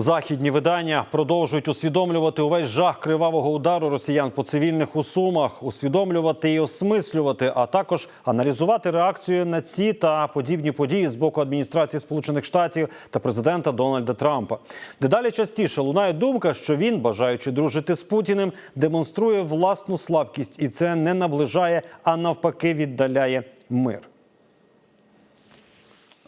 Західні видання продовжують усвідомлювати увесь жах кривавого удару росіян по цивільних у Сумах, усвідомлювати і осмислювати, а також аналізувати реакцію на ці та подібні події з боку адміністрації Сполучених Штатів та президента Дональда Трампа. Дедалі частіше лунає думка, що він, бажаючи дружити з Путіним, демонструє власну слабкість, і це не наближає, а навпаки, віддаляє мир.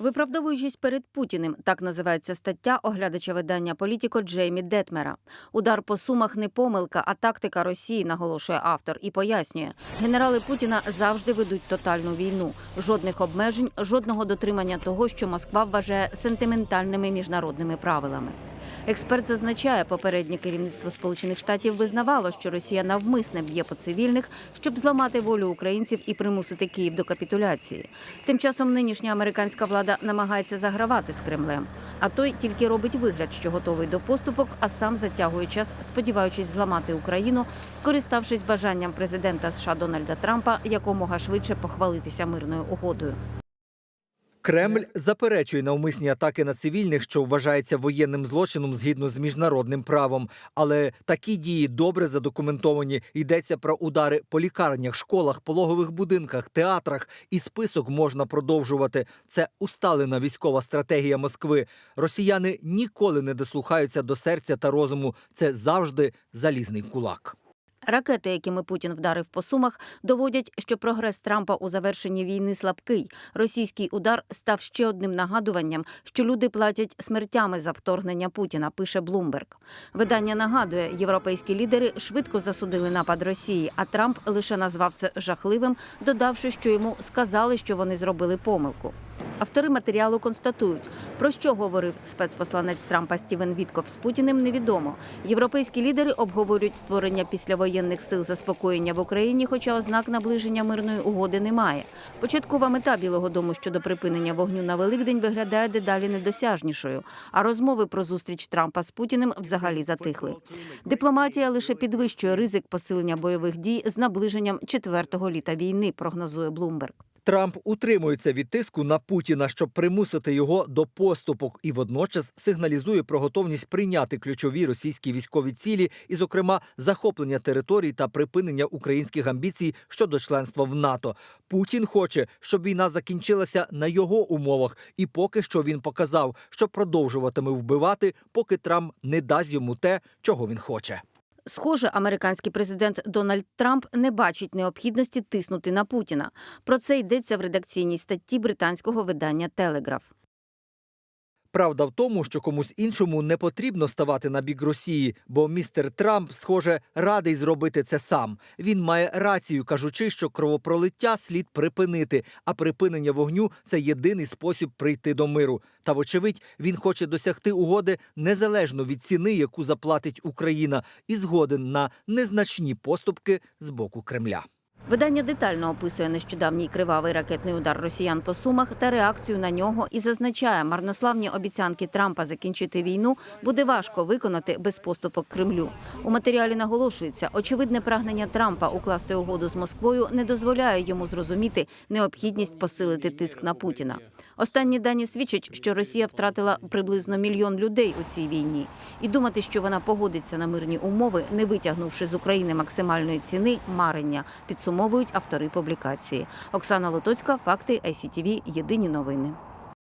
Виправдовуючись перед Путіним, так називається стаття оглядача видання політико Джеймі Детмера. Удар по сумах не помилка, а тактика Росії, наголошує автор, і пояснює, генерали Путіна завжди ведуть тотальну війну. Жодних обмежень, жодного дотримання того, що Москва вважає сентиментальними міжнародними правилами. Експерт зазначає, попереднє керівництво Сполучених Штатів визнавало, що Росія навмисне б'є по цивільних, щоб зламати волю українців і примусити Київ до капітуляції. Тим часом нинішня американська влада намагається загравати з Кремлем. А той тільки робить вигляд, що готовий до поступок, а сам затягує час, сподіваючись зламати Україну, скориставшись бажанням президента США Дональда Трампа якомога швидше похвалитися мирною угодою. Кремль заперечує навмисні атаки на цивільних, що вважається воєнним злочином згідно з міжнародним правом. Але такі дії добре задокументовані. Йдеться про удари по лікарнях, школах, пологових будинках, театрах. І список можна продовжувати. Це усталена військова стратегія Москви. Росіяни ніколи не дослухаються до серця та розуму. Це завжди залізний кулак. Ракети, якими Путін вдарив по сумах, доводять, що прогрес Трампа у завершенні війни слабкий. Російський удар став ще одним нагадуванням, що люди платять смертями за вторгнення Путіна. Пише Блумберг. Видання нагадує, європейські лідери швидко засудили напад Росії, а Трамп лише назвав це жахливим, додавши, що йому сказали, що вони зробили помилку. Автори матеріалу констатують, про що говорив спецпосланець Трампа Стівен Вітков з Путіним, невідомо. Європейські лідери обговорюють створення післявоєнних сил заспокоєння в Україні, хоча ознак наближення мирної угоди немає. Початкова мета Білого Дому щодо припинення вогню на Великдень виглядає дедалі недосяжнішою. А розмови про зустріч Трампа з Путіним взагалі затихли. Дипломатія лише підвищує ризик посилення бойових дій з наближенням четвертого літа війни, прогнозує Блумберг. Трамп утримується від тиску на Путіна, щоб примусити його до поступок, і водночас сигналізує про готовність прийняти ключові російські військові цілі, і, зокрема, захоплення територій та припинення українських амбіцій щодо членства в НАТО. Путін хоче, щоб війна закінчилася на його умовах, і поки що він показав, що продовжуватиме вбивати, поки Трамп не дасть йому те, чого він хоче. Схоже, американський президент Дональд Трамп не бачить необхідності тиснути на Путіна. Про це йдеться в редакційній статті британського видання Телеграф. Правда в тому, що комусь іншому не потрібно ставати на бік Росії, бо містер Трамп, схоже, радий зробити це сам. Він має рацію, кажучи, що кровопролиття слід припинити, а припинення вогню це єдиний спосіб прийти до миру. Та, вочевидь, він хоче досягти угоди незалежно від ціни, яку заплатить Україна, і згоден на незначні поступки з боку Кремля. Видання детально описує нещодавній кривавий ракетний удар росіян по сумах та реакцію на нього і зазначає, марнославні обіцянки Трампа закінчити війну буде важко виконати без поступок Кремлю. У матеріалі наголошується, очевидне прагнення Трампа укласти угоду з Москвою не дозволяє йому зрозуміти необхідність посилити тиск на Путіна. Останні дані свідчать, що Росія втратила приблизно мільйон людей у цій війні, і думати, що вона погодиться на мирні умови, не витягнувши з України максимальної ціни, марення. Підсумовують автори публікації. Оксана Лотоцька, факти ICTV, Єдині новини.